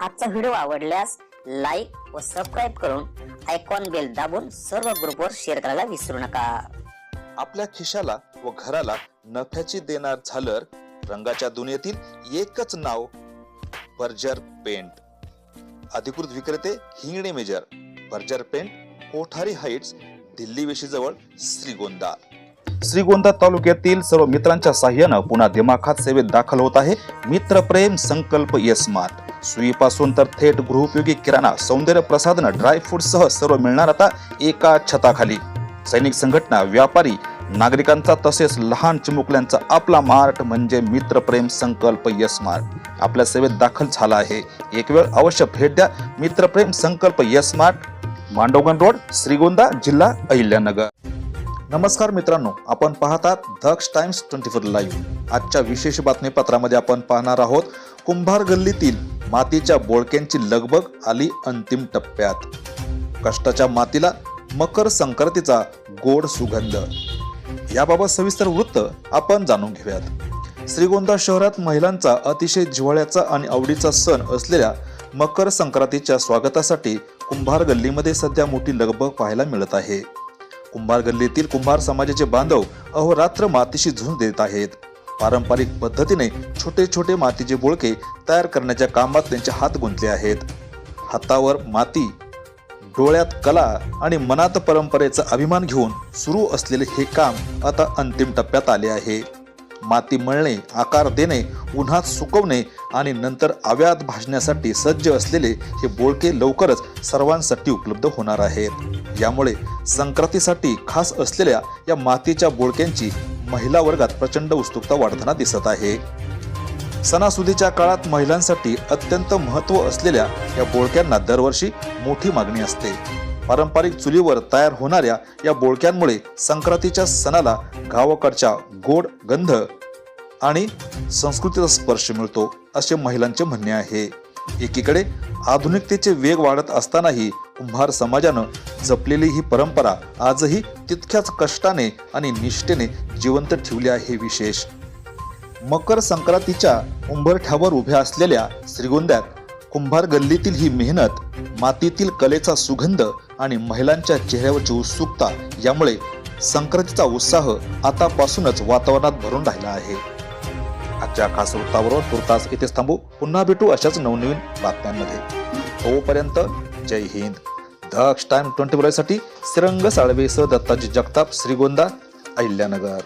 आजचा व्हिडिओ आवडल्यास लाईक व सबस्क्राईब करून आयकॉन बेल दाबून सर्व ग्रुपवर शेअर करायला विसरू नका. आपल्या खिशाला व घराला नफ्याची देणार झालर रंगाच्या दुनियेतील एकच नाव बर्जर पेंट अधिकृत विक्रेते Hingane major Berger paint Kothari heights Delhi वेशीजवळ Shrigonda. Shrigonda तालुक्यातील सर्व मित्रांच्या साह्यानं पुन्हा दिमाखात सेवेत दाखल होत आहे मित्रप्रेम संकल्प स्मार्ट सुईपासून तर थेट गृहोपयोगी किराणा सौंदर्य प्रसाधन ड्रायफ्रूटसह सर्व मिळणार आता एका छताखाली. सैनिक संघटना व्यापारी नागरिकांचा तसेच लहान चिमुकल्यांचा आपला मार्ट म्हणजे मित्रप्रेम संकल्प यस मार्ट आपल्या सेवेत दाखल झाला आहे. एक वेळ अवश्य भेट द्या. मित्रप्रेम संकल्प स्मार्ट मांडवगण रोड श्रीगोंदा जिल्हा अहिल्यानगर. नमस्कार मित्रांनो आपण पाहतात Daksh times twenty four live. आजच्या विशेष बातमीपत्रामध्ये आपण पाहणार आहोत कुंभार गल्लीतील मातीच्या बोळक्यांची लगबग आली अंतिम टप्प्यात. कष्टाच्या मातीला मकर संक्रांतीचा गोड सुगंध. याबाबत सविस्तर वृत्त आपण जाणून घेऊयात. श्रीगोंदा शहरात महिलांचा अतिशय जिव्हाळ्याचा आणि आवडीचा सण असलेल्या मकर संक्रांतीच्या स्वागतासाठी कुंभार गल्लीमध्ये सध्या मोठी लगबग पाहायला मिळत आहे. कुंभार गल्लीतील कुंभार समाजाचे बांधव अहोरात्र मातीशी झुंज देत आहेत. पारंपरिक पद्धतीने छोटे छोटे मातीचे बोळके तयार करण्याच्या कामात त्यांचे हात गुंतले आहेत. हातावर माती डोळ्यात कला आणि मनात परंपरेचा अभिमान घेऊन सुरू असलेले हे काम आता अंतिम टप्प्यात आले आहे. माती मळणे आकार देणे उन्हात सुकवणे आणि नंतर आव्यात भाजण्यासाठी सज्ज असलेले हे बोळके लवकरच सर्वांसाठी उपलब्ध होणार आहेत. यामुळे संक्रांतीसाठी खास असलेल्या या मातीच्या बोळक्यांची महिला वर्गात प्रचंड उत्सुकता वाढताना दिसत आहे. सणासुदीच्या काळात महिलांसाठी अत्यंत महत्त्व असलेल्या या बोळक्यांना दरवर्षी मोठी मागणी असते. पारंपरिक चुलीवर तयार होणाऱ्या या बोळक्यांमुळे संक्रांतीच्या सणाला गावाकडच्या गोड गंध आणि संस्कृतीचा स्पर्श मिळतो असे महिलांचे म्हणणे आहे. एकीकडे आधुनिकतेचे वेग वाढत असतानाही कुंभार समाजानं जपलेली ही परंपरा आजही तितक्याच कष्टाने आणि निष्ठेने जिवंत ठेवली आहे हे विशेष. मकर संक्रांतीच्या उंबरठ्यावर उभ्या असलेल्या श्रीगोंद्यात कुंभार गल्लीतील ही मेहनत मातीतील कलेचा सुगंध आणि महिलांच्या चेहऱ्यावरची उत्सुकता यामुळे संक्रांतीचा उत्साह आतापासूनच वातावरणात भरून राहिला आहे. आजच्या खास वृत्ताबरोबर तुर्तास इथेच थांबू. पुन्हा भेटू अशाच नवनवीन बातम्यांमध्ये. तोपर्यंत जय हिंद. दक्ष टाइम ट्वेंटी साठी साळवे साळवेसह दत्ताजी जगताप श्रीगोंदा अहिल्यानगर.